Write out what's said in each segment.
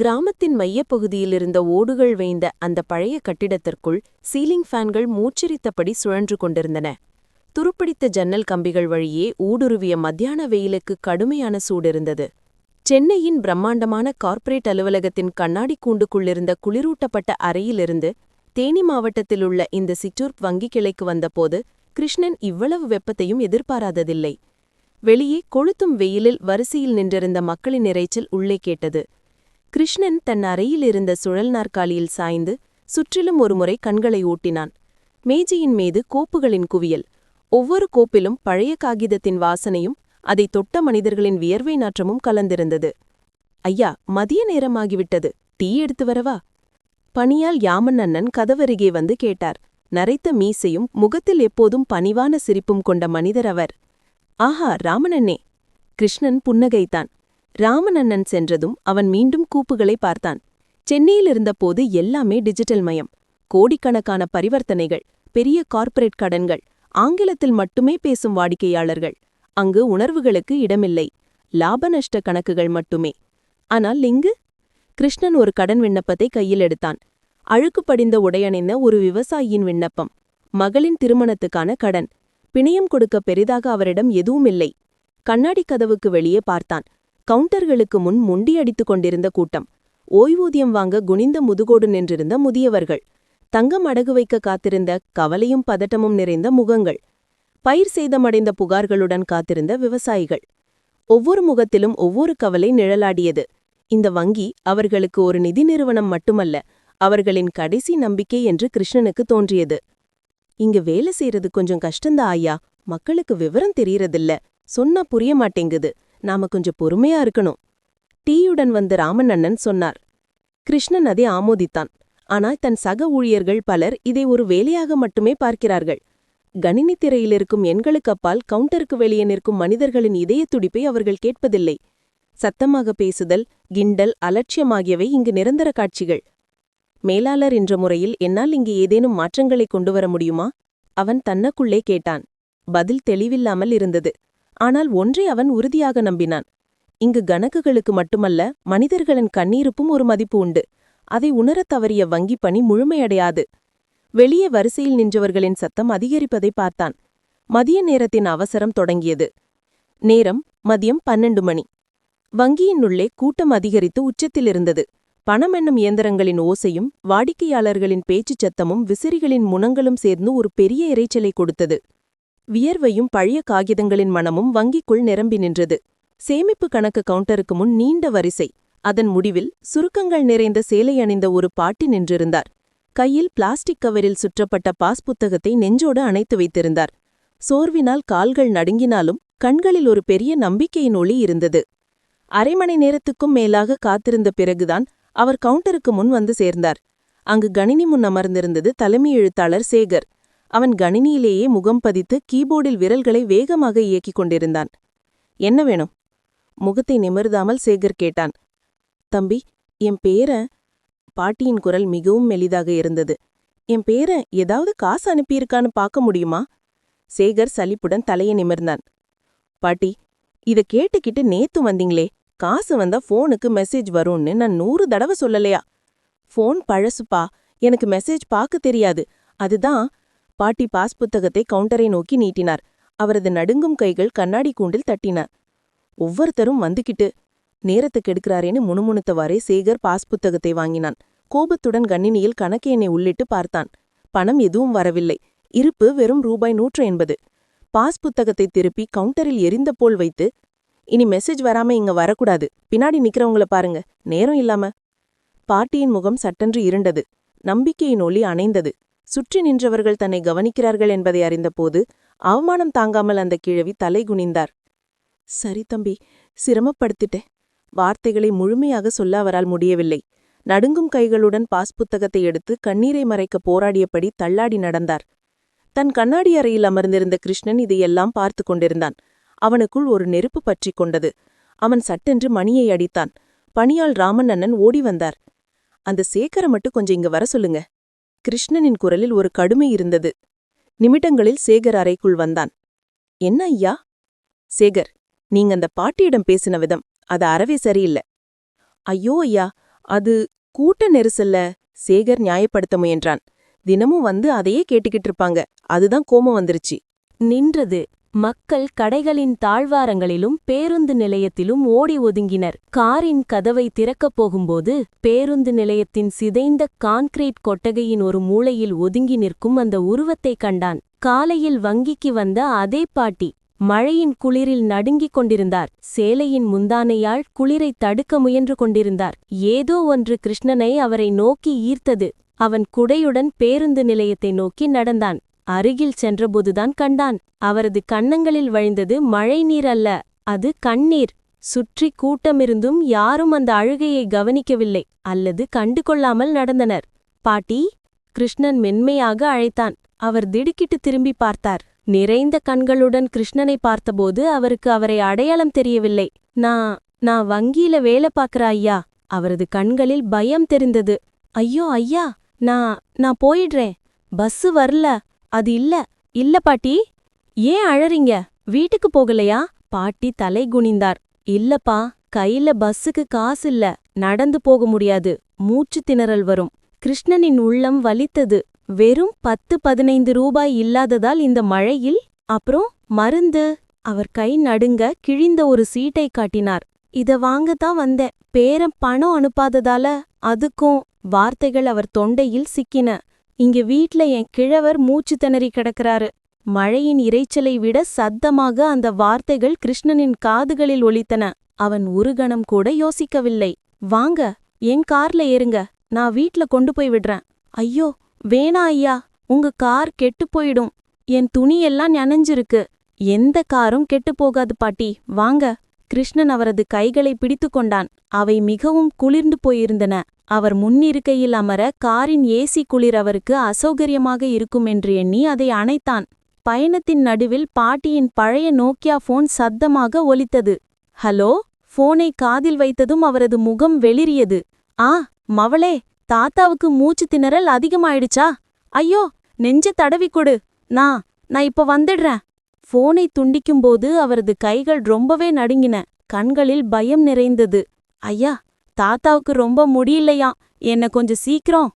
கிராமத்தின் மையப்பகுதியிலிருந்த ஓடுகள் வைந்த அந்த பழைய கட்டிடத்திற்குள் சீலிங் ஃபேன்கள் மூச்சிரித்தபடி சுழன்று கொண்டிருந்தன. துருப்பிடித்த ஜன்னல் கம்பிகள் வழியே ஊடுருவிய மத்தியான வெயிலுக்கு கடுமையான சூடிருந்தது சென்னையின் பிரம்மாண்டமான கார்ப்பரேட் அலுவலகத்தின் கண்ணாடி கூண்டுக்குள்ளிருந்த குளிரூட்டப்பட்ட அறையிலிருந்து தேனி மாவட்டத்திலுள்ள இந்த சிற்றூர் வங்கி கிளைக்கு வந்தபோது கிருஷ்ணன் இவ்வளவு வெப்பத்தையும் எதிர்பாராததில்லை. வெளியே கொளுத்தும் வெயிலில் வரிசையில் நின்றிருந்த மக்களின் இரைச்சல் உள்ளே கேட்டது. கிருஷ்ணன் தன் அறையில் இருந்த சுழல் நாற்காலியில் சாய்ந்து சுற்றிலும் ஒருமுறை கண்களை ஓட்டினான். மேஜையின் மீது கோப்புகளின் குவியல். ஒவ்வொரு கோப்பிலும் பழைய காகிதத்தின் வாசனையும் அதை தொட்ட மனிதர்களின் வியர்வை நாற்றமும் கலந்திருந்தது. ஐயா மதிய நேரமாகிவிட்டது. டீ எடுத்து வரவா? பணியால் யாமன் அண்ணன் கதவருகே வந்து கேட்டார். நரைத்த மீசையும் முகத்தில் எப்போதும் பணிவான சிரிப்பும் கொண்ட மனிதர் அவர். ஆஹா ராமனண்ணே! கிருஷ்ணன் புன்னகைத்தான். ராமநன்னன் சென்றதும் அவன் மீண்டும் கூப்புகளை பார்த்தான். சென்னையில் இருந்தபோது எல்லாமே டிஜிட்டல் மயம். கோடிக்கணக்கான பரிவர்த்தனைகள் பெரிய கார்ப்பரேட் கடன்கள் ஆங்கிலத்தில் மட்டுமே பேசும் வாடிக்கையாளர்கள். அங்கு உணர்வுகளுக்கு இடமில்லை. லாப நஷ்ட கணக்குகள் மட்டுமே. ஆனால் இங்கு? கிருஷ்ணன் ஒரு கடன் விண்ணப்பத்தை கையில் எடுத்தான். அழுக்கு படிந்த உடையணிந்த ஒரு விவசாயியின் விண்ணப்பம். மகளின் திருமணத்துக்கான கடன். பிணையம் கொடுக்க பெரிதாக அவரிடம் எதுவுமில்லை. கண்ணாடி கதவுக்கு வெளியே பார்த்தான். கவுண்டர்களுக்கு முன் முண்டியடித்துக் கொண்டிருந்த கூட்டம். ஓய்வூதியம் வாங்க குனிந்த முதுகோடு நின்றிருந்த முதியவர்கள். தங்கம் அடகு வைக்க காத்திருந்த கவலையும் பதட்டமும் நிறைந்த முகங்கள். பயிர் சேதமடைந்த புகார்களுடன் காத்திருந்த விவசாயிகள். ஒவ்வொரு முகத்திலும் ஒவ்வொரு கவலை நிழலாடியது. இந்த வங்கி அவர்களுக்கு ஒரு நிதி நிறுவனம் மட்டுமல்ல அவர்களின் கடைசி நம்பிக்கை என்று கிருஷ்ணனுக்கு தோன்றியது. இங்க வேலை செய்யறது கொஞ்சம் கஷ்டந்தா ஐயா. மக்களுக்கு விவரம் தெரியறதில்ல. சொன்னா புரிய மாட்டேங்குது. நாம கொஞ்சம் பொறுமையா இருக்கணும். டீயுடன் வந்த ராமன் அண்ணன் சொன்னார். கிருஷ்ணன் அதை ஆமோதித்தான். ஆனால் தன் சக ஊழியர்கள் பலர் இதை ஒரு வேலையாக மட்டுமே பார்க்கிறார்கள். கணினி திரையில் இருக்கும் எண்களுக்கு அப்பால் கவுண்டருக்கு வெளியே நிற்கும் மனிதர்களின் இதய துடிப்பை அவர்கள் கேட்பதில்லை. சத்தமாக பேசுதல் கிண்டல் அலட்சியமாகியவை இங்கு நிரந்தர காட்சிகள். மேலாளர் என்ற முறையில் என்னால் இங்கு ஏதேனும் மாற்றங்களை கொண்டு வர முடியுமா? அவன் தன்னக்குள்ளே கேட்டான். பதில் தெளிவில்லாமல் இருந்தது. ஆனால் ஒன்றை அவன் உறுதியாக நம்பினான். இங்கு கணக்குகளுக்கு மட்டுமல்ல மனிதர்களின் கண்ணீருப்பும் ஒரு மதிப்பு உண்டு. அதை உணரத் தவறிய வங்கிப் பணி முழுமையடையாது. வெளியே வரிசையில் நின்றவர்களின் சத்தம் அதிகரிப்பதை பார்த்தான். மதிய நேரத்தின் அவசரம் தொடங்கியது. நேரம் மதியம் பன்னெண்டு மணி. வங்கியினுள்ளே கூட்டம் அதிகரித்து உச்சத்தில் இருந்தது. பணம் என்னும் இயந்திரங்களின் ஓசையும் வாடிக்கையாளர்களின் பேச்சுச் சத்தமும் விசிறிகளின் முனங்களும் சேர்ந்து ஒரு பெரிய இறைச்சலை கொடுத்தது. வியர்வையும் பழைய காகிதங்களின் மனமும் வங்கிக்குள் நிரம்பி நின்றது. சேமிப்பு கணக்கு கவுண்டருக்கு முன் நீண்ட வரிசை. அதன் முடிவில் சுருக்கங்கள் நிறைந்த சேலை அணிந்த ஒரு பாட்டி நின்றிருந்தார். கையில் பிளாஸ்டிக் கவரில் சுற்றப்பட்ட பாஸ் புத்தகத்தை நெஞ்சோடு அணைத்து வைத்திருந்தார். சோர்வினால் கால்கள் நடுங்கினாலும் கண்களில் ஒரு பெரிய நம்பிக்கையின் ஒளி இருந்தது. அரை மணி நேரத்துக்கும் மேலாக காத்திருந்த பிறகுதான் அவர் கவுண்டருக்கு முன் வந்து சேர்ந்தார். அங்கு கணினி முன் அமர்ந்திருந்தது தலைமை எழுத்தாளர் சேகர். அவன் கணினியிலேயே முகம் பதித்து கீபோர்டில் விரல்களை வேகமாக இயக்கிக் கொண்டிருந்தான். என்ன வேணும்? முகத்தை நிமிர்தாமல் சேகர் கேட்டான். தம்பி என் பேரன் பாட்டியின் குரல் மிகவும் மெலிதாக இருந்தது. என் பேரன் ஏதாவது காசு அனுப்பியிருக்கான்னு பார்க்க முடியுமா? சேகர் சலிப்புடன் தலையை நிமிர்ந்தான். பாட்டி இத கேட்டுக்கிட்டு நேத்து வந்தீங்களே. காசு வந்தா ஃபோனுக்கு மெசேஜ் வரும்னு நான் நூறு தடவை சொல்லலையா? ஃபோன் பழசுப்பா. எனக்கு மெசேஜ் பார்க்க தெரியாது. அதுதான் பாட்டி பாஸ் புத்தகத்தை கவுண்டரை நோக்கி நீட்டினார். அவரது நடுங்கும் கைகள் கண்ணாடி கூண்டில் தட்டின. ஒவ்வொருத்தரும் வந்துகிட்டு நேரத்துக்கு எடுக்கிறாரேன்னு முணுமுணுத்தவாறே சேகர் பாஸ் புத்தகத்தை வாங்கினான். கோபத்துடன் கண்ணினியில் கணக்கு எண்ணை உள்ளிட்டு பார்த்தான். பணம் எதுவும் வரவில்லை. இருப்பு வெறும் ரூபாய் நூற்று எண்பது. பாஸ் புத்தகத்தை திருப்பி கவுண்டரில் எரிந்த போல் வைத்து இனி மெசேஜ் வராம இங்க வரக்கூடாது. பின்னாடி நிக்கிறவங்கள பாருங்க. நேரம் இல்லாம. பாட்டியின் முகம் சட்டென்று இருண்டது. நம்பிக்கையின் ஒளி அணைந்தது. சுற்றி நின்றவர்கள் தன்னை கவனிக்கிறார்கள் என்பதை அறிந்தபோது அவமானம் தாங்காமல் அந்த கிழவி தலை குனிந்தார். சரி தம்பி சிரமப்படுத்திட்டேன். வார்த்தைகளை முழுமையாக சொல்ல அவரால் முடியவில்லை. நடுங்கும் கைகளுடன் பாஸ் புத்தகத்தை எடுத்து கண்ணீரை மறைக்க போராடியபடி தள்ளாடி நடந்தார். தன் கண்ணாடி அறையில் அமர்ந்திருந்த கிருஷ்ணன் இதையெல்லாம் பார்த்து கொண்டிருந்தான். அவனுக்குள் ஒரு நெருப்பு பற்றி கொண்டது. அவன் சட்டென்று மணியை அடித்தான். பணியால் ராமன் அண்ணன் ஓடி வந்தார். அந்த சேகரை மட்டும் கொஞ்சம் இங்க வர சொல்லுங்க. கிருஷ்ணனின் குரலில் ஒரு கடுமை இருந்தது. நிமிடங்களில் சேகர் அறைக்குள் வந்தான். என்ன ஐயா? சேகர் நீங்க அந்த பாட்டியிடம் பேசின விதம். அது அறவே சரியில்ல. ஐயோ ஐயா அது கூட்ட நெரிசல்ல. சேகர் நியாயப்படுத்த முயன்றான். தினமும் வந்து அதையே கேட்டுக்கிட்டு இருப்பாங்க. அதுதான் கோமம் வந்துருச்சு. நின்றது. மக்கள் கடைகளின் தாழ்வாரங்களிலும் பேருந்து நிலையத்திலும் ஓடி ஒதுங்கினர். காரின் கதவை திறக்கப் போகும்போது பேருந்து நிலையத்தின் சிதைந்த கான்கிரீட் கொட்டகையின் ஒரு மூலையில் ஒதுங்கி நிற்கும் அந்த உருவத்தைக் கண்டான். காலையில் வங்கிக்கு வந்த அதே பாட்டி மழையின் குளிரில் நடுங்கிக் கொண்டிருந்தார். சேலையின் முந்தானையால் குளிரை தடுக்க முயன்று கொண்டிருந்தார். ஏதோ ஒன்று கிருஷ்ணனை அவரை நோக்கி ஈர்த்தது. அவன் குடையுடன் பேருந்து நிலையத்தை நோக்கி நடந்தான். அருகில் சென்றபோதுதான் கண்டான். அவரது கன்னங்களில் வழிந்தது மழை நீர் அல்ல அது கண்ணீர். சுற்றி கூட்டமிருந்தும் யாரும் அந்த அழுகையை கவனிக்கவில்லை அல்லது கண்டுகொள்ளாமல் நடந்தனர். பாட்டி கிருஷ்ணன் மென்மையாக அழைத்தான். அவர் திடுக்கிட்டு திரும்பி பார்த்தார். நிறைந்த கண்களுடன் கிருஷ்ணனை பார்த்தபோது அவருக்கு அவரை அடையாளம் தெரியவில்லை. நான் நான் வங்கியில வேலை பாக்குற ஐயா அவரது கண்களில் பயம் தெரிந்தது. ஐயோ ஐயா நான் நான் போயிடுறேன். பஸ்ஸு வரல. அது இல்ல இல்ல பாட்டி. ஏன் அழறீங்க? வீட்டுக்கு போகலையா? பாட்டி தலை குனிந்தார். இல்லப்பா கையில பஸ்ஸுக்கு காசு இல்ல. நடந்து போக முடியாது. மூச்சு திணறல் வரும். கிருஷ்ணனின் உள்ளம் வலித்தது. வெறும் பத்து பதினைந்து ரூபாய் இல்லாததால் இந்த மழையில் அப்புறம் மருந்து. அவர் கை நடுங்க கிழிந்த ஒரு சீட்டை காட்டினார். இத வாங்கத்தான் வந்தேன். பேரம் பணம் அனுப்பாததால அதுக்கும் வார்த்தைகள் அவர் தொண்டையில் சிக்கின. இங்க வீட்ல என் கிழவர் மூச்சு திணறி கிடக்கறாரு. மழையின் இரைச்சலை விட சத்தமாக அந்த வார்த்தைகள் கிருஷ்ணனின் காதுகளில் ஒலித்தன. அவன் ஒரு கணம் கூட யோசிக்கவில்லை. வாங்க என் கார்ல ஏறுங்க. நான் வீட்ல கொண்டு போய் விடுறேன். ஐயோ வேணா ஐயா. உங்க கார் கெட்டுப் போயிடும். என் துணியெல்லாம் நனைஞ்சிருக்கு. எந்த காரும் கெட்டுப் போகாது பாட்டி. வாங்க. கிருஷ்ணன் அவரது கைகளை பிடித்து கொண்டான். அவை மிகவும் குளிர்ந்து போயிருந்தன. அவர் முன்னிருக்கையில் அமர காரின் ஏசி குளிர் அவருக்கு அசௌகரியமாக இருக்கும் என்று எண்ணி அதை அணைத்தான். பயணத்தின் நடுவில் பாட்டியின் பழைய நோக்கியா போன் சத்தமாக ஒலித்தது. ஹலோ? போனை காதில் வைத்ததும் அவரது முகம் வெளிரியது ஆ மவளே தாத்தாவுக்கு மூச்சு திணறல் அதிகமாயிடுச்சா? ஐயோ நெஞ்ச தடவி கொடு. நான் நான் இப்ப வந்துடுறேன். போனை துண்டிக்கும்போது அவரது கைகள் ரொம்பவே நடுங்கின. கண்களில் பயம் நிறைந்தது. ஐயா தாத்தாவுக்கு ரொம்ப முடியலையா? என்ன கொஞ்சம் சீக்கிரம்.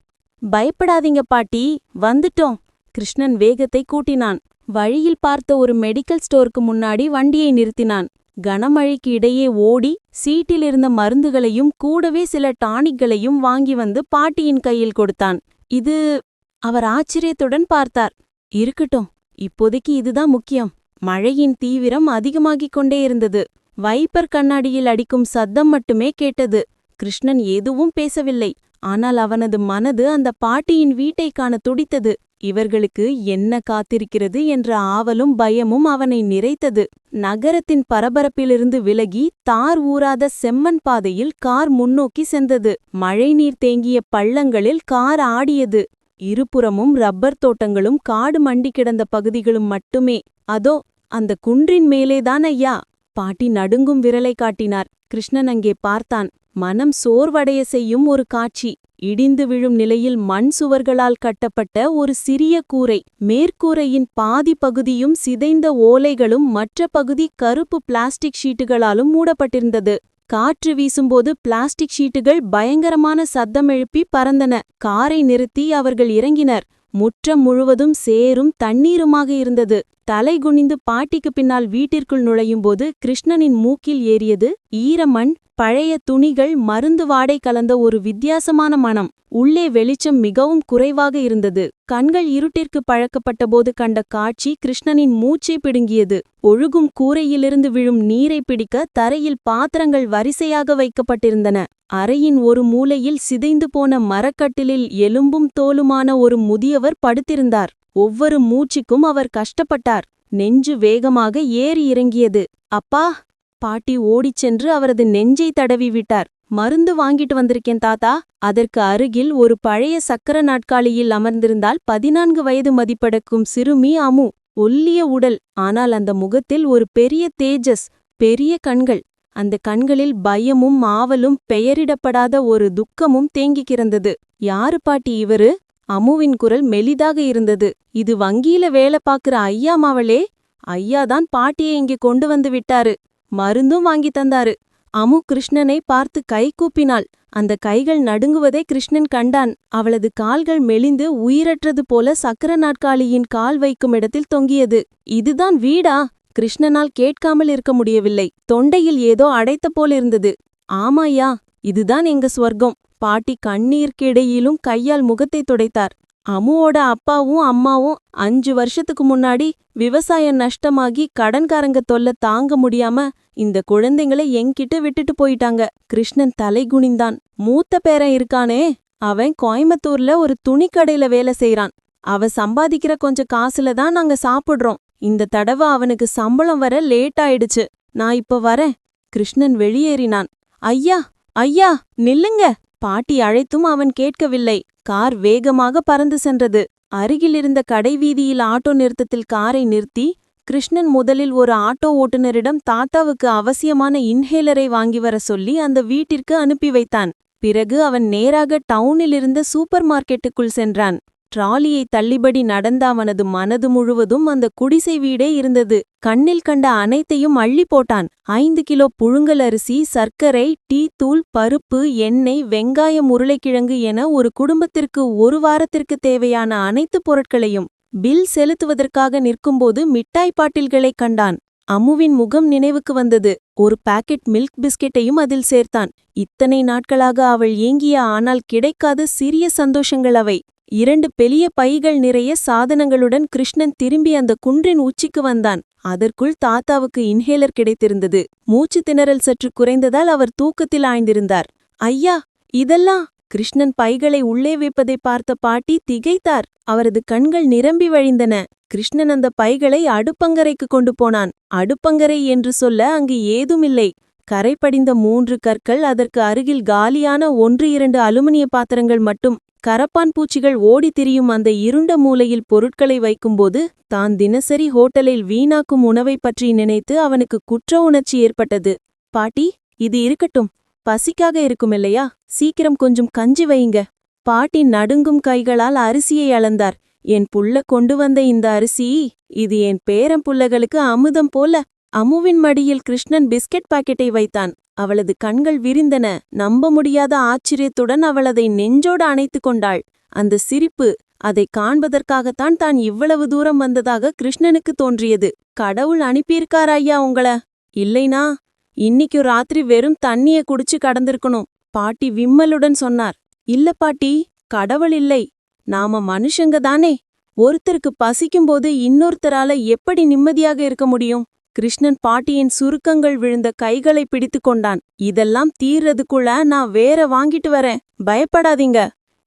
பயப்படாதீங்க பாட்டி. வந்துட்டோம். கிருஷ்ணன் வேகத்தை கூட்டினான். வழியில் பார்த்த ஒரு மெடிக்கல் ஸ்டோருக்கு முன்னாடி வண்டியை நிறுத்தினான். கனமழைக்கு இடையே ஓடி சீட்டில் இருந்த மருந்துகளையும் கூடவே சில டானிக்களையும் வாங்கி வந்து பாட்டியின் கையில் கொடுத்தான். இது அவர் ஆச்சரியத்துடன் பார்த்தார். இருக்கட்டும். இப்போதைக்கு இதுதான் முக்கியம். மழையின் தீவிரம் அதிகமாகிக் கொண்டே இருந்தது. வைப்பர் கண்ணாடியில் அடிக்கும் சத்தம் மட்டுமே கேட்டது. கிருஷ்ணன் எதுவும் பேசவில்லை. ஆனால் அவனது மனது அந்த பாட்டியின் வீட்டை காண துடித்தது. இவர்களுக்கு என்ன காத்திருக்கிறது என்ற ஆவலும் பயமும் அவனை நிறைத்தது. நகரத்தின் பரபரப்பிலிருந்து விலகி தார் ஊறாத செம்மன் பாதையில் கார் முன்னோக்கி சென்றது. மழைநீர் தேங்கிய பள்ளங்களில் கார் ஆடியது. இருபுறமும் ரப்பர் தோட்டங்களும் காடு மண்டி கிடந்த பகுதிகளும் மட்டுமே. அதோ அந்த குன்றின் மேலேதான் ஐயா. பாட்டி நடுங்கும் விரலை காட்டினார். கிருஷ்ணன் அங்கே பார்த்தான். மனம் சோர்வடைய செய்யும் ஒரு காட்சி. இடிந்து விழும் நிலையில் மண் சுவர்களால் கட்டப்பட்ட ஒரு சிறிய கூரை. மேற்கூரையின் பாதி பகுதியும் சிதைந்த ஓலைகளும் மற்ற பகுதி கருப்பு பிளாஸ்டிக் ஷீட்டுகளாலும் மூடப்பட்டிருந்தது. காற்று வீசும்போது பிளாஸ்டிக் ஷீட்டுகள் பயங்கரமான சத்தம் எழுப்பி பறந்தன. காரை நிறுத்தி அவர்கள் இறங்கினர். முற்றம் முழுவதும் சேரும் தண்ணீருமாக இருந்தது. தலைகுனிந்து பாட்டிக்கு பின்னால் வீட்டிற்குள் நுழையும்போது கிருஷ்ணனின் மூக்கில் ஏறியது ஈரமண் பழைய துணிகள் மருந்து வாடை கலந்த ஒரு வித்தியாசமான மனம். உள்ளே வெளிச்சம் மிகவும் குறைவாக இருந்தது. கண்கள் இருட்டிற்கு பழக்கப்பட்டபோது கண்ட காட்சி கிருஷ்ணனின் மூச்சை பிடுங்கியது. ஒழுகும் கூரையிலிருந்து விழும் நீரை பிடிக்க தரையில் பாத்திரங்கள் வரிசையாக வைக்கப்பட்டிருந்தன. அறையின் ஒரு மூலையில் சிதைந்து போன மரக்கட்டிலில் எலும்பும் தோலுமான ஒரு முதியவர் படுத்திருந்தார். ஒவ்வொரு மூச்சுக்கும் அவர் கஷ்டப்பட்டார். நெஞ்சு வேகமாக ஏறி இறங்கியது. அப்பா! பாட்டி ஓடிச் சென்று அவரது நெஞ்சை தடவி விட்டார். மருந்து வாங்கிட்டு வந்திருக்கேன் தாத்தா. அதற்கு அருகில் ஒரு பழைய சக்கர நாட்காலியில் அமர்ந்திருந்தால் பதினான்கு வயது மதிப்படக்கும் சிறுமி அமு. ஒல்லிய உடல். ஆனால் அந்த முகத்தில் ஒரு பெரிய தேஜஸ் பெரிய கண்கள். அந்த கண்களில் பயமும் ஆவலும் பெயரிடப்படாத ஒரு துக்கமும் தேங்கிக் கிடந்தது. யாரு பாட்டி இவரு? அமுவின் குரல் மெலிதாக இருந்தது. இது வங்கியில வேலை பாக்குற ஐயா மாவளே. ஐயாதான் பாட்டியை இங்கே கொண்டு வந்து விட்டாரு. மருந்தும் வாங்கி தந்தாரு. அமு கிருஷ்ணனை பார்த்து கை கூப்பினாள். அந்த கைகள் நடுங்குவதை கிருஷ்ணன் கண்டான். அவளது கால்கள் மெலிந்து உயிரற்றது போல சக்கர நாட்காலியின் கால் வைக்கும் இடத்தில் தொங்கியது. இதுதான் வீடா? கிருஷ்ணனால் கேட்காமல் இருக்க முடியவில்லை. தொண்டையில் ஏதோ அடைத்த போல் இருந்தது. ஆமாய்யா. இதுதான் எங்க ஸ்வர்க்கம் பாட்டி கண்ணீர்க்கிடையிலும் கையால் முகத்தை துடைத்தார். அமுவோட அப்பாவும் அம்மாவும் அஞ்சு வருஷத்துக்கு முன்னாடி விவசாயம் நஷ்டமாகி கடன்காரங்க தொல்ல தாங்க முடியாம இந்த குழந்தைங்களை என்கிட்ட விட்டுட்டு போயிட்டாங்க. கிருஷ்ணன் தலை குனிந்தான். மூத்த பேரன் இருக்கானே அவன் கோயம்புத்தூர்ல ஒரு துணிக்கடையில வேலை செய்யறான் அவ சம்பாதிக்கிற கொஞ்சம் காசுல தான் நாங்க சாப்பிடுறோம். இந்த தடவை அவனுக்கு சம்பளம் வர லேட் ஆயிடுச்சு. நான் இப்ப வரேன். கிருஷ்ணன் வெளியேறினான். ஐயா ஐயா நில்லுங்க. பாட்டி அழைத்தும் அவன் கேட்கவில்லை. கார் வேகமாக பறந்து சென்றது. அருகிலிருந்த கடைவீதியில் ஆட்டோ நிறுத்தத்தில் காரை நிறுத்தி கிருஷ்ணன் முதலில் ஒரு ஆட்டோ ஓட்டுநரிடம் தாத்தாவுக்கு அவசியமான இன்ஹேலரை வாங்கி வர சொல்லி அந்த வீட்டிற்கு அனுப்பி வைத்தான். பிறகு அவன் நேராக டவுனில் இருந்த சூப்பர் மார்க்கெட்டுக்குள் சென்றான். ட்ராலியை தள்ளிபடி நடந்த அவனது மனது முழுவதும் அந்த குடிசை வீடே இருந்தது. கண்ணில் கண்ட அனைத்தையும் அள்ளி போட்டான். ஐந்து கிலோ புழுங்கல் அரிசி சர்க்கரை டீ தூள் பருப்பு எண்ணெய் வெங்காயம் உருளைக்கிழங்கு என ஒரு குடும்பத்திற்கு ஒரு வாரத்திற்கு தேவையான அனைத்து பொருட்களையும் பில் செலுத்துவதற்காக நிற்கும்போது மிட்டாய் பாட்டில்களைக் கண்டான். அமுவின் முகம் நினைவுக்கு வந்தது. ஒரு பாக்கெட் மில்க் பிஸ்கெட்டையும் அதில் சேர்த்தான். இத்தனை நாட்களாக அவள் ஏங்கிய ஆனால் கிடைக்காத சிறிய சந்தோஷங்கள் அவை. இரண்டு பெரிய பைகள் நிறைய சாதனங்களுடன் கிருஷ்ணன் திரும்பி அந்த குன்றின் உச்சிக்கு வந்தான். அதற்குள் தாத்தாவுக்கு இன்ஹேலர் கிடைத்திருந்தது. மூச்சு திணறல் சற்று குறைந்ததால் அவர் தூக்கத்தில் ஆய்ந்திருந்தார் ஐயா இதெல்லாம்? கிருஷ்ணன் பைகளை உள்ளே வைப்பதை பார்த்த பாட்டி திகைத்தார். அவரது கண்கள் நிரம்பி வழிந்தன. கிருஷ்ணன் அந்த பைகளை அடுப்பங்கரைக்கு கொண்டு போனான். அடுப்பங்கரை என்று சொல்ல அங்கு ஏதுமில்லை. கரை படிந்த மூன்று கற்கள் அதற்கு அருகில் காலியான ஒன்று இரண்டு அலுமினிய பாத்திரங்கள் மட்டும். கரப்பான் பூச்சிகள் ஓடி திரியும் அந்த இருண்ட மூலையில் பொருட்களை வைக்கும்போது தான் தினசரி ஹோட்டலில் வீணாக்கும் உணவைப் பற்றி நினைத்து அவனுக்கு குற்ற உணர்ச்சி ஏற்பட்டது. பாட்டி இது இருக்கட்டும். பசிக்காக இருக்குமில்லையா சீக்கிரம் கொஞ்சம் கஞ்சி வையுங்க. பாட்டி நடுங்கும் கைகளால் அரிசியை அளந்தார். என் புள்ள கொண்டு வந்த இந்த அரிசி இது என் பேரம் புள்ளகளுக்கு அமுதம் போல. அமுவின் மடியில் கிருஷ்ணன் பிஸ்கெட் பாக்கெட்டை வைத்தான். அவளது கண்கள் விரிந்தன. நம்ப முடியாத ஆச்சரியத்துடன் அவள் அதை நெஞ்சோடு அணைத்துக் கொண்டாள். அந்த சிரிப்பு அதை காண்பதற்காகத்தான் தான் இவ்வளவு தூரம் வந்ததாக கிருஷ்ணனுக்கு தோன்றியது. கடவுள் அனுப்பியிருக்கார் ஐயா உங்கள. இல்லைனா இன்னிக்கு ராத்திரி வெறும் தண்ணிய குடிச்சு கடந்திருக்கணும் பாட்டி விம்மலுடன் சொன்னார். இல்ல பாட்டி கடவுள் இல்லை. நாம மனுஷங்க தானே. ஒருத்தருக்கு பசிக்கும்போது இன்னொருத்தரால எப்படி நிம்மதியாக இருக்க முடியும்? கிருஷ்ணன் பாட்டியின் சுருக்கங்கள் விழுந்த கைகளை பிடித்து கொண்டான். இதெல்லாம் தீர்றதுக்குள்ள நான் வேற வாங்கிட்டு வரேன். பயப்படாதீங்க.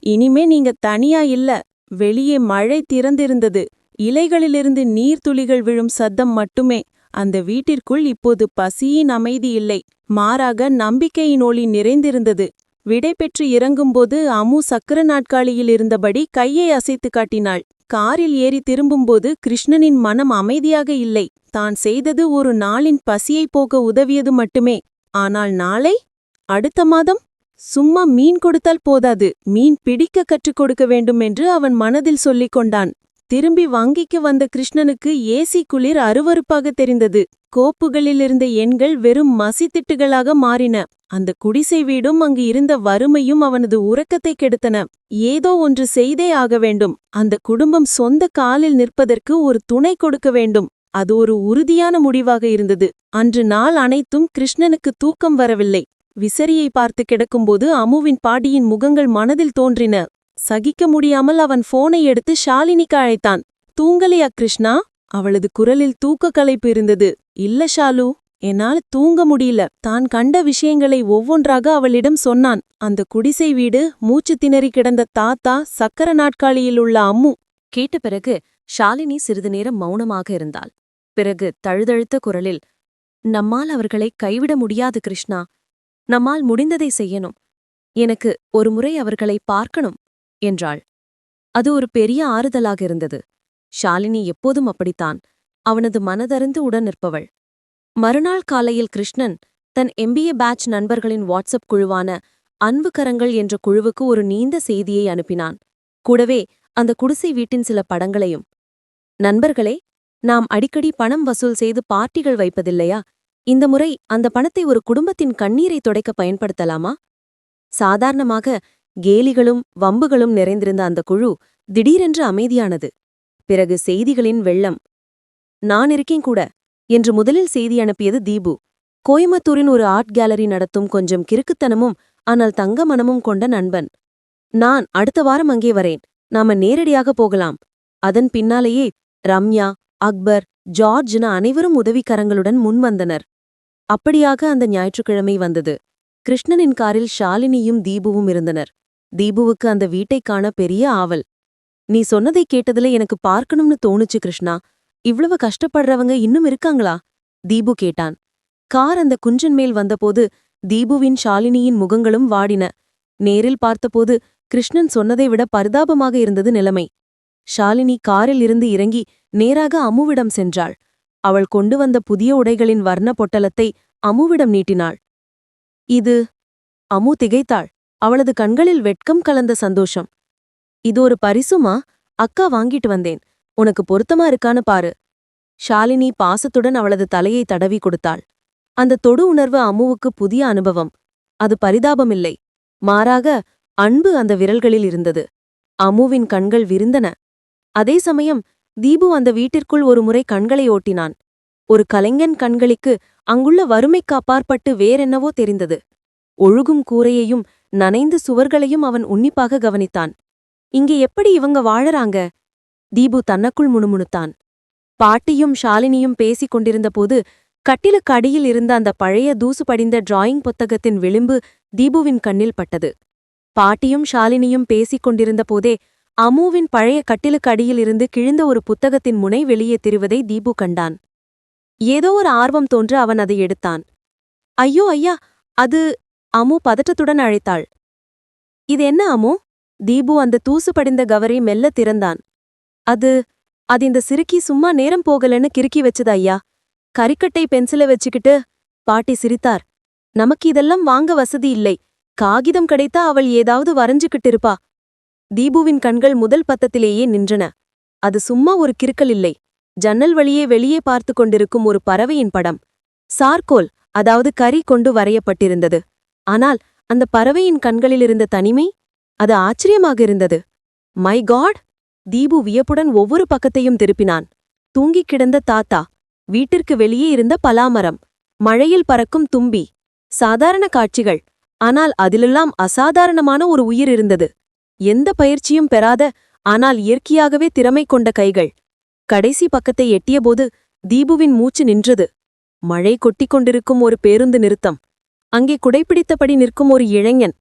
இனிமே நீங்க தனியா இல்ல. வெளியே மழை திறந்திருந்தது. இலைகளிலிருந்து நீர்த்துளிகள் விழும் சத்தம் மட்டுமே. அந்த வீட்டிற்குள் இப்போது பசியின் அமைதி இல்லை. மாறாக நம்பிக்கையின் ஒளி நிறைந்திருந்தது. விடை பெற்று இறங்கும்போது அமு சக்கர நாட்காலியில் இருந்தபடி கையை அசைத்து காட்டினாள். காரில் ஏறி திரும்பும்போது கிருஷ்ணனின் மனம் அமைதியாக இல்லை. தான் செய்தது ஒரு நாளின் பசியைப் போக உதவியது மட்டுமே. ஆனால் நாளை? அடுத்த மாதம்? சும்மா மீன் கொடுத்தால் போதாது. மீன் பிடிக்க கற்றுக் கொடுக்க வேண்டும் என்று அவன் மனதில் சொல்லிக் கொண்டான். திரும்பி வங்கிக்கு வந்த கிருஷ்ணனுக்கு ஏசி குளிர் அருவறுப்பாக தெரிந்தது. கோப்புகளிலிருந்த எண்கள் வெறும் மசித்திட்டுகளாக மாறின. அந்த குடிசை வீடும் அங்கு இருந்த வறுமையும் அவனது உறக்கத்தை கெடுத்தன. ஏதோ ஒன்று செய்தே ஆக வேண்டும். அந்த குடும்பம் சொந்த காலில் நிற்பதற்கு ஒரு துணை கொடுக்க வேண்டும். அது ஒரு உறுதியான முடிவாக இருந்தது. அன்று நாள் அனைத்தும் கிருஷ்ணனுக்கு தூக்கம் வரவில்லை. விசரியை பார்த்து கிடக்கும்போது அமுவின் பாடியின் முகங்கள் மனதில் தோன்றின. சகிக்க முடியாமல் அவன் போனை எடுத்து ஷாலினிக்கு அழைத்தான். தூங்கலையா கிருஷ்ணா? அவளது குரலில் தூக்க களைப்பு இருந்தது. இல்ல ஷாலு என்னால் தூங்க முடியல. தான் கண்ட விஷயங்களை ஒவ்வொன்றாக அவளிடம் சொன்னான். அந்த குடிசை வீடு மூச்சு திணறி கிடந்த தாத்தா சக்கர நாட்காலியில் உள்ள அம்மு. கேட்ட பிறகு ஷாலினி சிறிது நேரம் மௌனமாக இருந்தாள். பிறகு தழுதழுத்த குரலில் நம்மால் அவர்களை கைவிட முடியாது கிருஷ்ணா. நம்மால் முடிந்ததை செய்யணும். எனக்கு ஒருமுறை அவர்களை பார்க்கணும் என்றாள். அது ஒரு பெரிய ஆறுதலாக இருந்தது. ஷாலினி எப்போதும் அப்படித்தான். அவனது மனதறிந்து உடன் நிற்பவள். மறுநாள் காலையில் கிருஷ்ணன் தன் எம்பிஏ பேட்ச் நண்பர்களின் வாட்ஸ்அப் குழுவான அன்பு கரங்கள் என்ற குழுவுக்கு ஒரு நீண்ட செய்தியை அனுப்பினான். கூடவே அந்த குடிசை வீட்டின் சில படங்களையும். நண்பர்களே நாம் அடிக்கடி பணம் வசூல் செய்து பார்ட்டிகள் வைப்பதில்லையா? இந்த முறை அந்த பணத்தை ஒரு குடும்பத்தின் கண்ணீரை துடைக்க பயன்படுத்தலாமா? சாதாரணமாக கேலிகளும் வம்புகளும் நிறைந்திருந்த அந்த குழு திடீரென்று அமைதியானது. பிறகு செய்திகளின் வெள்ளம். நான் இருக்கேன் கூட. என்று முதலில் செய்தி அனுப்பியது தீபு. கோயம்புத்தூரின் ஒரு ஆர்ட் கேலரி நடத்தும் கொஞ்சம் கிறுக்குத்தனமும் ஆனால் தங்க மனமும் கொண்ட நண்பன். நான் அடுத்த வாரம் அங்கே வரேன். நாம நேரடியாக போகலாம். அதன் பின்னாலேயே ரம்யா அக்பர் ஜார்ஜ்னு அனைவரும் உதவிக்கரங்களுடன் முன்வந்தனர். அப்படியாக அந்த ஞாயிற்றுக்கிழமை வந்தது. கிருஷ்ணனின் காரில் ஷாலினியும் தீபுவும் இருந்தனர். தீபுவுக்கு அந்த வீட்டைக் காண பெரிய ஆவல். நீ சொன்னதை கேட்டதுல எனக்கு பார்க்கணும்னு தோணுச்சு கிருஷ்ணா. இவ்வளவு கஷ்டப்படுறவங்க இன்னும் இருக்காங்களா? தீபு கேட்டான். கார் அந்த குஞ்சன் மேல் வந்தபோது தீபுவின் ஷாலினியின் முகங்களும் வாடின. நேரில் பார்த்தபோது கிருஷ்ணன் சொன்னதை விட பரிதாபமாக இருந்தது நிலைமை. ஷாலினி காரில் இருந்து இறங்கி நேராக அம்முவிடம் சென்றாள். அவள் கொண்டு வந்த புதிய உடைகளின் வர்ண பொட்டலத்தை அமுவிடம் நீட்டினாள். இது அமு திகைத்தாள். அவளது கண்களில் வெட்கம் கலந்த சந்தோஷம். இது ஒரு பரிசுமா? அக்கா வாங்கிட்டு வந்தேன். உனக்கு பொருத்தமா இருக்கான்னு பாரு. ஷாலினி பாசத்துடன் அவளது தலையை தடவி கொடுத்தாள். அந்த தொடு உணர்வு அம்முவுக்கு புதிய அனுபவம். அது பரிதாபமில்லை. மாறாக அன்பு அந்த விரல்களில் இருந்தது. அமுவின் கண்கள் விரிந்தன. அதே சமயம் தீபு அந்த வீட்டிற்குள் ஒரு முறை கண்களை ஓட்டினான். ஒரு கலைஞன் கண்களிக்கு அங்குள்ள வறுமைக்கு அப்பாற்பட்டு வேறென்னவோ தெரிந்தது. ஒழுகும் கூரையையும் நனைந்து சுவர்களையும் அவன் உன்னிப்பாக கவனித்தான். இங்கே எப்படி இவங்க வாழறாங்க? தீபு தன்னக்குள் முணுமுணுத்தான். பாட்டியும் ஷாலினியும் பேசிக் கொண்டிருந்தபோது கட்டிலுக்கு அடியில் இருந்த அந்த பழைய தூசு படிந்த டிராயிங் புத்தகத்தின் விளிம்பு தீபுவின் கண்ணில் பட்டது. பாட்டியும் ஷாலினியும் பேசிக் கொண்டிருந்தபோதே அமுவின் பழைய கட்டிலுக்கு அடியில் இருந்து கிழிந்த ஒரு புத்தகத்தின் முனை வெளியே திருவதை தீபு கண்டான். ஏதோ ஒரு ஆர்வம் தோன்று அவன் அதை எடுத்தான். ஐயோ ஐயா அது அமு பதட்டத்துடன் அழைத்தாள். இது என்ன அமு? தீபு அந்த தூசு படிந்த கவரை மெல்ல திறந்தான். அது அது இந்த சிறுக்கி சும்மா நேரம் போகலன்னு கிறுக்கி வச்சது ஐயா. கரிக்கட்டை பென்சில வச்சுக்கிட்டு பாட்டி சிரித்தார். நமக்கு இதெல்லாம் வாங்க வசதி இல்லை. காகிதம் கிடைத்தா அவள் ஏதாவது வரைஞ்சுக்கிட்டு இருப்பா. தீபுவின் கண்கள் முதல் பத்தத்திலேயே நின்றன. அது சும்மா ஒரு கிறுக்கல் இல்லை. ஜன்னல் வழியே வெளியே பார்த்து கொண்டிருக்கும் ஒரு பறவையின் படம். சார்கோல் அதாவது கரி கொண்டு வரையப்பட்டிருந்தது. ஆனால் அந்த பறவையின் கண்களில் இருந்த தனிமை அது ஆச்சரியமாக இருந்தது. My God! தீபு வியப்புடன் ஒவ்வொரு பக்கத்தையும் திருப்பினான். தூங்கிக் கிடந்த தாத்தா வீட்டிற்கு வெளியே இருந்த பலாமரம் மழையில் பறக்கும் தும்பி சாதாரண காட்சிகள் ஆனால் அதிலெல்லாம் அசாதாரணமான ஒரு உயிர் இருந்தது. எந்த பயிற்சியும் பெறாத ஆனால் இயற்கையாகவே திறமை கொண்ட கைகள். கடைசி பக்கத்தை எட்டியபோது தீபுவின் மூச்சு நின்றது. மழை கொட்டிக் கொண்டிருக்கும் ஒரு பேருந்து நிறுத்தம். அங்கே குடைப்பிடித்தபடி நிற்கும் ஒரு இளைஞன்.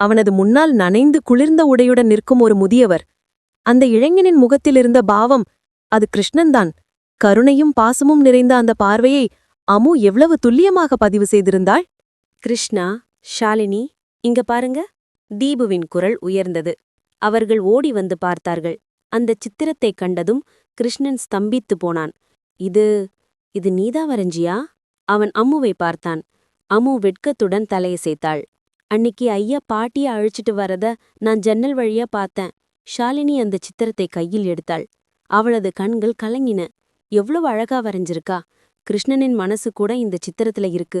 அவனது முன்னால் நனைந்து குளிர்ந்த உடையுடன் நிற்கும் ஒரு முதியவர். அந்த இளைஞனின் முகத்திலிருந்த பாவம் அது கிருஷ்ணன்தான். கருணையும் பாசமும் நிறைந்த அந்த பார்வையை அமு எவ்வளவு துல்லியமாக பதிவு செய்திருந்தாள்? கிருஷ்ணா ஷாலினி இங்க பாருங்க. தீபுவின் குரல் உயர்ந்தது. அவர்கள் ஓடி வந்து பார்த்தார்கள். அந்த சித்திரத்தைக் கண்டதும் கிருஷ்ணன் ஸ்தம்பித்து போனான். இது இது நீதா வரைஞ்சியா அவன் அம்முவை பார்த்தான். அம்மு வெட்கத்துடன் தலையசைத்தாள். அன்னிக்கு ஐயா பாட்டிய அழிச்சிட்டு வரத நான் ஜன்னல் வழியா பார்த்தேன். ஷாலினி அந்த சித்திரத்தை கையில் எடுத்தாள். அவளது கண்கள் கலங்கின. எவ்வளவு அழகா வரைஞ்சிருக்கா. கிருஷ்ணனின் மனசு கூட இந்த சித்திரத்துல இருக்கு.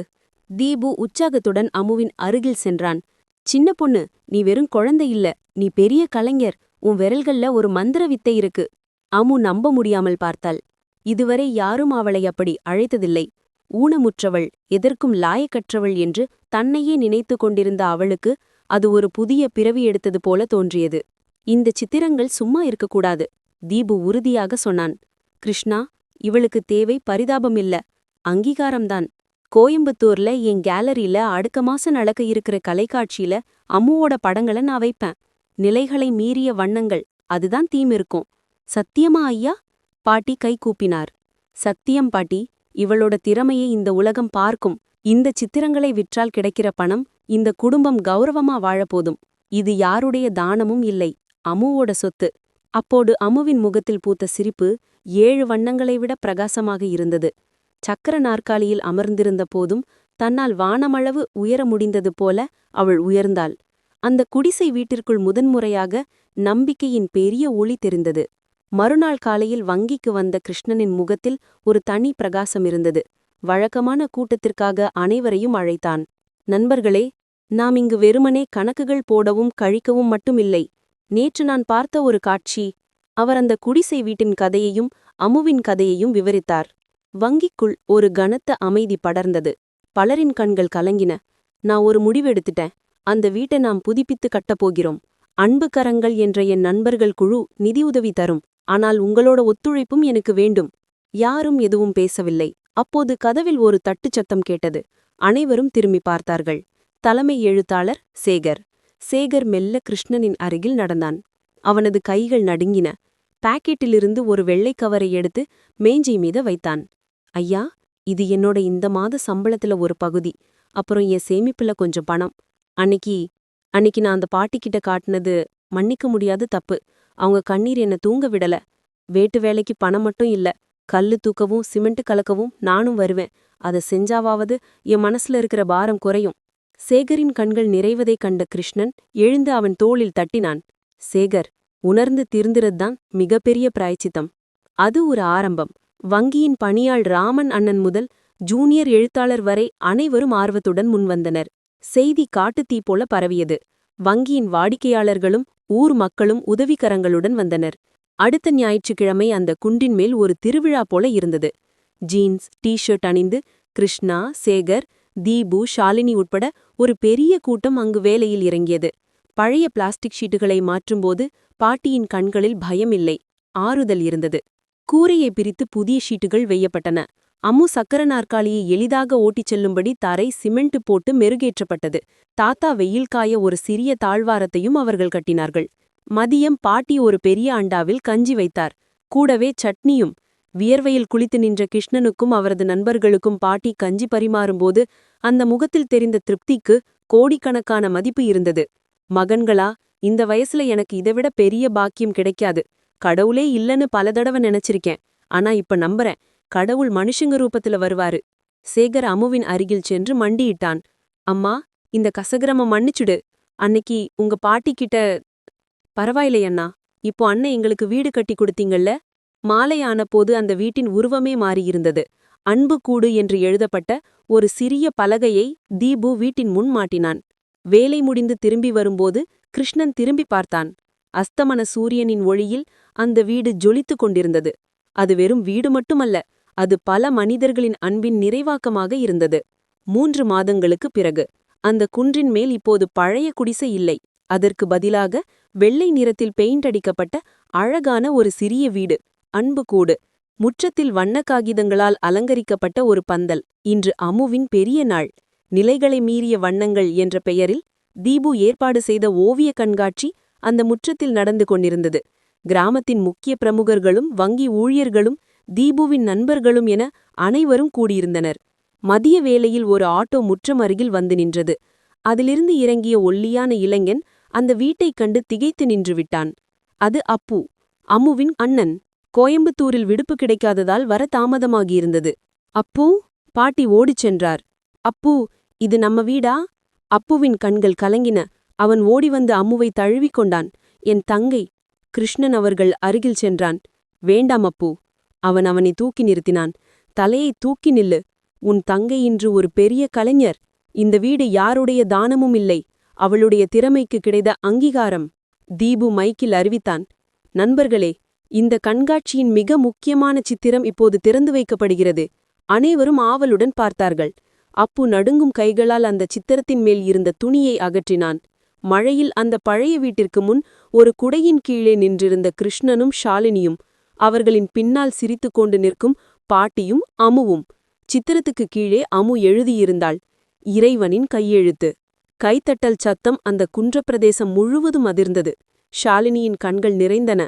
தீபு உற்சாகத்துடன் அமுவின் அருகில் சென்றான். சின்ன பொண்ணு நீ வெறும் குழந்தை இல்ல. நீ பெரிய கலைஞர். உன் விரல்கள்ல ஒரு மந்திர வித்தை இருக்கு. அமு நம்ப முடியாமல் பார்த்தாள். இதுவரை யாரும் அவளை அப்படி அழைத்ததில்லை. ஊனமுற்றவள் எதற்கும் லாயக்கற்றவள் என்று தன்னையே நினைத்து கொண்டிருந்த அவளுக்கு அது ஒரு புதிய பிறவி எடுத்தது போல தோன்றியது. இந்த சித்திரங்கள் சும்மா இருக்கக்கூடாது தீபு உறுதியாக சொன்னான். கிருஷ்ணா இவளுக்கு தேவை பரிதாபம் இல்ல அங்கீகாரம்தான். கோயம்புத்தூர்ல என் கேலரியில அடுத்த மாசம் நடக்க இருக்கிற கலைக்காட்சியில அம்முவோட படங்களை நான் வைப்பேன். நிலைகளை மீறிய வண்ணங்கள் அதுதான் தீம் இருக்கும். சத்தியமா ஐயா? பாட்டி கை கூப்பினார். சத்தியம் பாட்டி இவளோட திறமையை இந்த உலகம் பார்க்கும். இந்த சித்திரங்களை விற்றால் கிடைக்கிற பணம் இந்த குடும்பம் கௌரவமா வாழப்போதும் இது யாருடைய தானமும் இல்லை. அமுவோட சொத்து. அப்போது அமுவின் முகத்தில் பூத்த சிரிப்பு ஏழு வண்ணங்களை விட பிரகாசமாக இருந்தது. சக்கர நாற்காலியில் அமர்ந்திருந்த போதும் தன்னால் வானமளவு உயர முடிந்தது போல அவள் உயர்ந்தாள். அந்த குடிசை வீட்டிற்குள் முதன்முறையாக நம்பிக்கையின் பெரிய ஒளி தெரிந்தது. மறுநாள் காலையில் வங்கிக்கு வந்த கிருஷ்ணனின் முகத்தில் ஒரு தனி பிரகாசம் இருந்தது. வழக்கமான கூட்டத்திற்காக அனைவரையும் அழைத்தான். நண்பர்களே நாம் இங்கு வெறுமனே கணக்குகள் போடவும் கழிக்கவும் மட்டுமில்லை. நேற்று நான் பார்த்த ஒரு காட்சி. அவர் அந்த குடிசை வீட்டின் கதையையும் அமுவின் கதையையும் விவரித்தார். வங்கிக்குள் ஒரு கனத்த அமைதி படர்ந்தது. பலரின் கண்கள் கலங்கின. நான் ஒரு முடிவெடுத்துட்டேன். அந்த வீட்டை நாம் புதுப்பித்து கட்டப் போகிறோம். அன்பு கரங்கள் என்ற என் நண்பர்கள் குழு நிதியுதவி தரும். ஆனால் உங்களோட ஒத்துழைப்பும் எனக்கு வேண்டும். யாரும் எதுவும் பேசவில்லை அப்போது கதவில் ஒரு தட்டுச் சத்தம் கேட்டது. அனைவரும் திரும்பி பார்த்தார்கள். தலைமை எழுத்தாளர் சேகர். சேகர் மெல்ல கிருஷ்ணனின் அருகில் நடந்தான். அவனது கைகள் நடுங்கின. பாக்கெட்டிலிருந்து ஒரு வெள்ளைக் கவரை எடுத்து மேஞ்சை மீத வைத்தான். ஐயா இது என்னோட இந்த மாத சம்பளத்துல ஒரு பகுதி. அப்புறம் என் சேமிப்புல கொஞ்சம் பணம். அன்னைக்கு அன்னைக்கு நான் அந்த பாட்டிக்கிட்ட காட்டுனது மன்னிக்க முடியாத தப்பு. அவங்க கண்ணீர் என்ன தூங்க விடல. வேட்டு வேலைக்கு பணம் மட்டும் இல்ல. கல்லு தூக்கவும் சிமெண்ட் கலக்கவும் நானும் வருவேன். அதை செஞ்சாவாவது என் மனசுல இருக்கிற பாரம் குறையும். சேகரின் கண்கள் நிறைவதைக் கண்ட கிருஷ்ணன் எழுந்து அவன் தோளில் தட்டினான். சேகர் உணர்ந்து திருந்துறதுதான் மிகப்பெரிய பிராய்ச்சித்தம். அது ஒரு ஆரம்பம். வங்கியின் பணியாள் ராமன் அண்ணன் முதல் ஜூனியர் எழுத்தாளர் வரை அனைவரும் ஆர்வத்துடன் முன்வந்தனர். செய்தி காட்டுத்தீ போல பரவியது. வங்கியின் வாடிக்கையாளர்களும் ஊர் மக்களும் உதவிக்கரங்களுடன் வந்தனர். அடுத்த ஞாயிற்றுக்கிழமை அந்த குண்டின் மேல் ஒரு திருவிழா போல இருந்தது. ஜீன்ஸ் டி ஷர்ட் அணிந்து கிருஷ்ணா சேகர் தீபு ஷாலினி உட்பட ஒரு பெரிய கூட்டம் அங்கு வேலையில் இறங்கியது. பழைய பிளாஸ்டிக் ஷீட்டுகளை மாற்றும்போது பாட்டியின் கண்களில் பயமில்லை ஆறுதல் இருந்தது. கூரையை பிரித்து புதிய ஷீட்டுகள் வெய்யப்பட்டன. அம்மு சக்கர நாற்காலியை எளிதாக ஓட்டிச் செல்லும்படி தரை சிமெண்ட் போட்டு மெருகேற்றப்பட்டது. தாத்தா வெயில் காய ஒரு சிறிய தாழ்வாரத்தையும் அவர்கள் கட்டினார்கள். மதியம் பாட்டி ஒரு பெரிய அண்டாவில் கஞ்சி வைத்தார். கூடவே சட்னியும் வியர்வையில் குளித்து நின்ற கிருஷ்ணனுக்கும் அவரது நண்பர்களுக்கும் பாட்டி கஞ்சி பரிமாறும்போது அந்த முகத்தில் தெரிந்த திருப்திக்கு கோடிக்கணக்கான மதிப்பு இருந்தது. மகன்களா இந்த வயசுல எனக்கு இதைவிட பெரிய பாக்கியம் கிடைக்காது. கடவுளே இல்லன்னு பல தடவை நினைச்சிருக்கேன். ஆனா இப்ப நம்புறேன். கடவுள் மனுஷங்க ரூபத்துல வருவாரு. சேகர் அமுவின் அருகில் சென்று மண்டியிட்டான். அம்மா இந்த கசகிரம மன்னிச்சுடு. அன்னைக்கு உங்க பாட்டி கிட்ட பரவாயில்லையண்ணா இப்போ அண்ணன் எங்களுக்கு வீடு கட்டி கொடுத்தீங்கல்ல? மாலையான போது அந்த வீட்டின் உருவமே மாறியிருந்தது. அன்பு கூடு என்று எழுதப்பட்ட ஒரு சிறிய பலகையை தீபு வீட்டின் முன் மாட்டினான். வேலை முடிந்து திரும்பி வரும்போது கிருஷ்ணன் திரும்பி பார்த்தான். அஸ்தமன சூரியனின் ஒளியில் அந்த வீடு ஜொலித்துக் கொண்டிருந்தது. அது வெறும் வீடு மட்டுமல்ல அது பல மனிதர்களின் அன்பின் நிறைவாக்கமாக இருந்தது. மூன்று மாதங்களுக்கு பிறகு அந்த குன்றின் மேல் இப்போது பழைய குடிசை இல்லை. அதற்கு பதிலாக வெள்ளை நிறத்தில் பெயிண்ட் அடிக்கப்பட்ட அழகான ஒரு சிறிய வீடு. அன்பு கூடு. முற்றத்தில் வண்ண காகிதங்களால் அலங்கரிக்கப்பட்ட ஒரு பந்தல். இன்று அமுவின் பெரிய நாள். நிலைகளை மீறிய வண்ணங்கள் என்ற பெயரில் தீபு ஏற்பாடு செய்த ஓவிய கண்காட்சி அந்த முற்றத்தில் நடந்து கொண்டிருந்தது. கிராமத்தின் முக்கிய பிரமுகர்களும் வங்கி ஊழியர்களும் தீபுவின் நண்பர்களும் என அனைவரும் கூடியிருந்தனர். மதிய வேளையில் ஒரு ஆட்டோ முற்றம் அருகில் வந்து நின்றது. அதிலிருந்து இறங்கிய ஒல்லியான இளைஞன் அந்த வீட்டைக் கண்டு திகைத்து நின்று விட்டான் அது அப்பு அம்முவின் அண்ணன். கோயம்புத்தூரில் விடுப்பு கிடைக்காததால் வர தாமதமாகியிருந்தது. அப்பு பாட்டி ஓடிச் சென்றார். அப்பு இது நம்ம வீடா? அப்புவின் கண்கள் கலங்கின. அவன் ஓடி வந்து அம்முவை தழுவிக் கொண்டான். என் தங்கை கிருஷ்ணன் அவர்கள் அருகில் சென்றான். வேண்டாம் அப்பு அவன் அவனை தூக்கி நிறுத்தினான். தலையை தூக்கி நில்லு. உன் தங்கை இன்று ஒரு பெரிய கலைஞர். இந்த வீடு யாருடைய தானமும் இல்லை. அவளுடைய திறமைக்கு கிடைத்த அங்கீகாரம் தீபு மைக்கில் அறிவித்தான். நண்பர்களே இந்த கண்காட்சியின் மிக முக்கியமான சித்திரம் இப்போது திறந்து வைக்கப்படுகிறது. அனைவரும் ஆவலுடன் பார்த்தார்கள். அப்பு நடுங்கும் கைகளால் அந்த சித்திரத்தின் மேல் இருந்த துணியை அகற்றினான். மழையில் அந்த பழைய வீட்டிற்கு முன் ஒரு குடையின் கீழே நின்றிருந்த கிருஷ்ணனும் ஷாலினியும் அவர்களின் பின்னால் சிரித்துக் கொண்டு நிற்கும் பாட்டியும் அமுவும். சித்திரத்துக்கு கீழே அமு எழுதியிருந்தாள். இறைவனின் கையெழுத்து. கைத்தட்டல் சத்தம் அந்த குன்றப்பிரதேசம் முழுவதும் அதிர்ந்தது. ஷாலினியின் கண்கள் நிறைந்தன.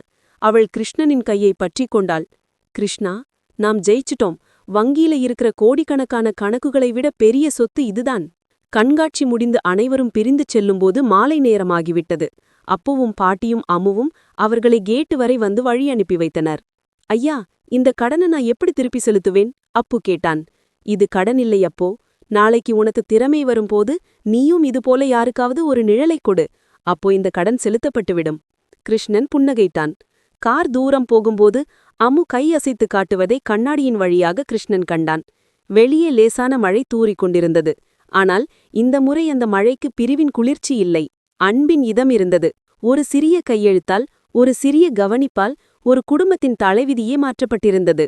அவள் கிருஷ்ணனின் கையை பற்றிக் கொண்டாள். கிருஷ்ணா நாம் ஜெயிச்சிட்டோம். வங்கியில இருக்கிற கோடிக்கணக்கான கணக்குகளை விட பெரிய சொத்து இதுதான். கண்காட்சி முடிந்து அனைவரும் பிரிந்து செல்லும்போது மாலை நேரமாகிவிட்டது. அப்பவும் பாட்டியும் அம்முவும் அவர்களை கேட்டு வரை வந்து வழி அனுப்பி வைத்தனர். ஐயா இந்த கடனை நான் எப்படி திருப்பி செலுத்துவேன்? அப்பு கேட்டான். இது கடன் இல்லை அப்போ. நாளைக்கு உனக்கு திறமை வரும்போது நீயும் இதுபோல யாருக்காவது ஒரு நிழலைக் கொடு. அப்போ இந்த கடன் செலுத்தப்பட்டுவிடும். கிருஷ்ணன் புன்னகைத்தான். கார் தூரம் போகும்போது அம்மு கை அசைத்து காட்டுவதை கண்ணாடியின் வழியாக கிருஷ்ணன் கண்டான். வெளியே லேசான மழை தூறிக்கொண்டிருந்தது ஆனால் இந்த முறை அந்த மழைக்கு பிரிவின் குளிர்ச்சி இல்லை. அன்பின் இதம் இருந்தது. ஒரு சிறிய கையெழுத்தால் ஒரு சிறிய கவனிப்பால் ஒரு குடும்பத்தின் தலைவிதியே மாற்றப்பட்டிருந்தது.